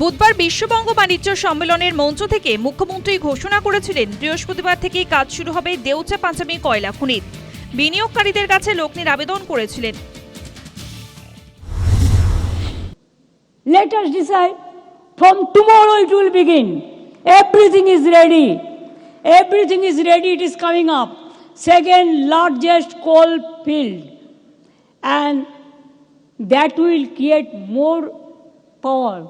বুধবার বিশ্ববঙ্গ বাণিজ্য সম্মেলনের মঞ্চ থেকে মুখ্যমন্ত্রী ঘোষণা করেছিলেন, বৃহস্পতিবার থেকে কাজ শুরু হবে দেউচা পাঁচামি কয়লা খনির। বিনিয়োগকারীদের কাছে লগ্নের আবেদন করেছিলেন। Let us decide from tomorrow it will begin everything is ready everything is ready it is coming up second largest coal field and that will create more power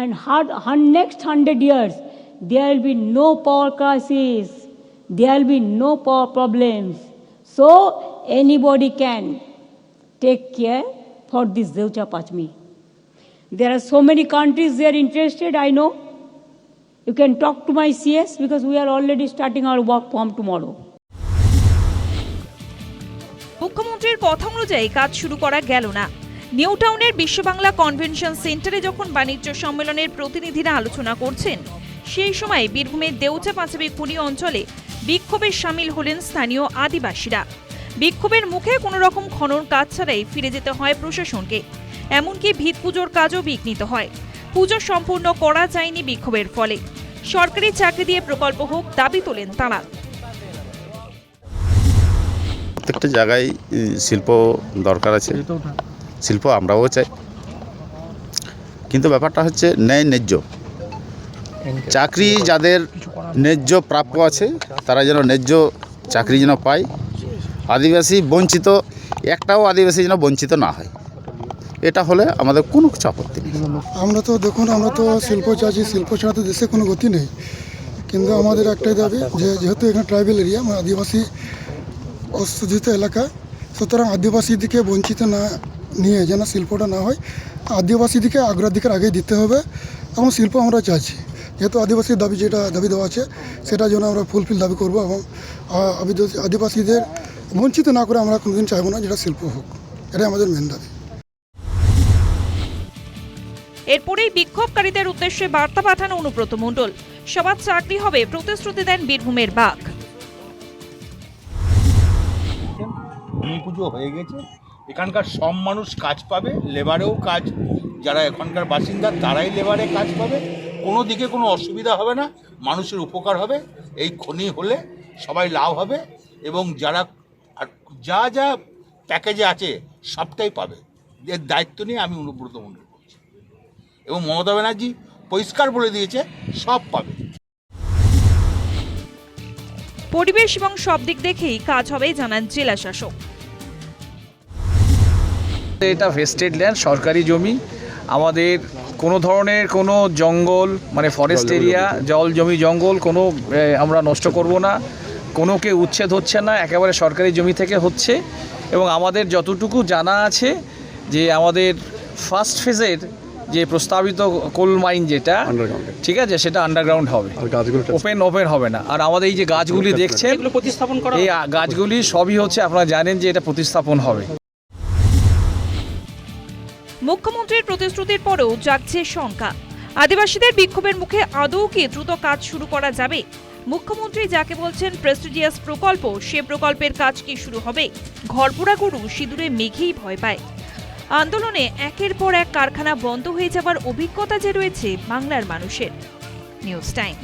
And hard, next hundred years, there will be no power crisis. There will be no power problems. So anybody can take care for this Zeucha Pachmi. There are so many countries they are interested, I know. You can talk to my CS because we are already starting our work from tomorrow. মুখ্যমন্ত্রীর কথা অনুযায়ী কাজ শুরু করা গেল না new টাউনের Biswa Bangla convention সেন্টারে যখন বাণিজ্য সম্মেলনের প্রতিনিধিরা আলোচনা করছেন, সেই সময় বীরভূমের দেউচা পাঁচাবি খুনি অঞ্চলে বিক্ষোভে সামিল হলেন স্থানীয় আদিবাসীরা। বিক্ষোভের মুখে কোনো রকম খনন কাজ ছাড়াই ফিরে যেতে হয় প্রশাসনকে। এমনকি ভিত পুজোর কাজও বিঘ্নিত হয়। পুজো সম্পূর্ণ করা যায়নি বিক্ষোভের ফলে। সরকারি চাকরি দিয়ে প্রকল্প হোক, দাবি তোলেন তাঁরা। প্রত্যেকটা জায়গায় শিল্প দরকার আছে। শিল্প আমরাও চাই। কিন্তু ব্যাপারটা হচ্ছে ন্যায় ন্যায্য। চাকরি যাদের ন্যায্য প্রাপ্য আছে, তারা যেন ন্যায্য চাকরি যেন পায়। আদিবাসী বঞ্চিত, একটাও আদিবাসী যেন বঞ্চিত না হয়। এটা হলে আমাদের কোনো কিছু আপত্তি নেই। আমরা তো দেখুন, আমরা তো শিল্প চাচ্ছি শিল্প ছাড়া তো দেশে কোনো গতি নেই। কিন্তু আমাদের একটাই দাবি যে যেহেতু এখানে ট্রাইবেল এরিয়া মানে আদিবাসী অশোষিত এলাকা, সুতরাং আদিবাসীদিকে বঞ্চিত না নিয়ে যেন শিল্পটা না হয় আদিবাসীদিকে অগ্রাধিকার আগে দিতে হবে এবং শিল্প আমরা চাইছি। যেহেতু আদিবাসীর দাবি যেটা দাবি দেওয়া আছে সেটা যেন আমরা ফুলফিল দাবি করব এবং আদিবাসীদের বঞ্চিত না করে আমরা কোনোদিন চাইব না যেটা শিল্প হোক। এটাই আমাদের মেন দাবি। এরপরেই বিক্ষোভকারীদের উদ্দেশ্যে বার্তা পাঠান অনুব্রত মণ্ডল। সবার চাকরি হবে প্রতিশ্রুতি দেন বীরভূমের বাঘ। পুজো হয়ে গেছে। এখানকার সব মানুষ কাজ পাবে লেবারেও কাজ, যারা এখানকার বাসিন্দা তারাই লেবারে কাজ পাবে। কোনো দিকে কোনো অসুবিধা হবে না, মানুষের উপকার হবে, এই খনি হলে সবাই লাভ হবে এবং যারা আর যা যা প্যাকেজে আছে সবটাই পাবে। এর দায়িত্ব নিয়ে আমি অনুব্রত মণ্ডল করছি। এবং মমতা ব্যানার্জি পরিষ্কার বলে দিয়েছে, সব পাবে। পরিবেশ এবং সব দিক দেখেই কাজ হবে জানান জেলা শাসক। এটা ভেস্টেড ল্যান্ড সরকারি জমি। আমাদের কোনো ধরনের কোনো জঙ্গল মানে ফরেস্ট এরিয়া জল জমি। জঙ্গল কোনো আমরা নষ্ট করব না। কোনো কে উচ্ছেদ হচ্ছে না একেবারে সরকারি জমি থেকে হচ্ছে। এবং আমাদের যতটুকু জানা আছে যে আমাদের ফার্স্ট ফেজের যে প্রস্তাবিত কোল মাইন যেটা ঠিক আছে সেটা আন্ডারগ্রাউন্ড হবে। ওপেন ওপেন হবে না। আর আমাদের এই যে গাছগুলি দেখছেন প্রতিস্থাপন করা এই গাছগুলি সবই হচ্ছে আপনারা জানেন যে এটা প্রতিস্থাপন হবে। মুখ্যমন্ত্রীর প্রতিশ্রুতির পরেও জাগছে শঙ্কা। আদিবাসীদের বিক্ষোভের মুখে আদৌ কি দ্রুত কাজ শুরু করা যাবে? মুখ্যমন্ত্রী যাকে বলছেন প্রেস্টিজিয়াস প্রকল্প, সে প্রকল্পের কাজ কি শুরু হবে? ঘরপোড়া গরু সিঁদুরে মেঘেই ভয় পায়। আন্দোলনে একের পর এক কারখানা বন্ধ হয়ে যাবার অভিজ্ঞতা যে রয়েছে বাংলার মানুষের। News time.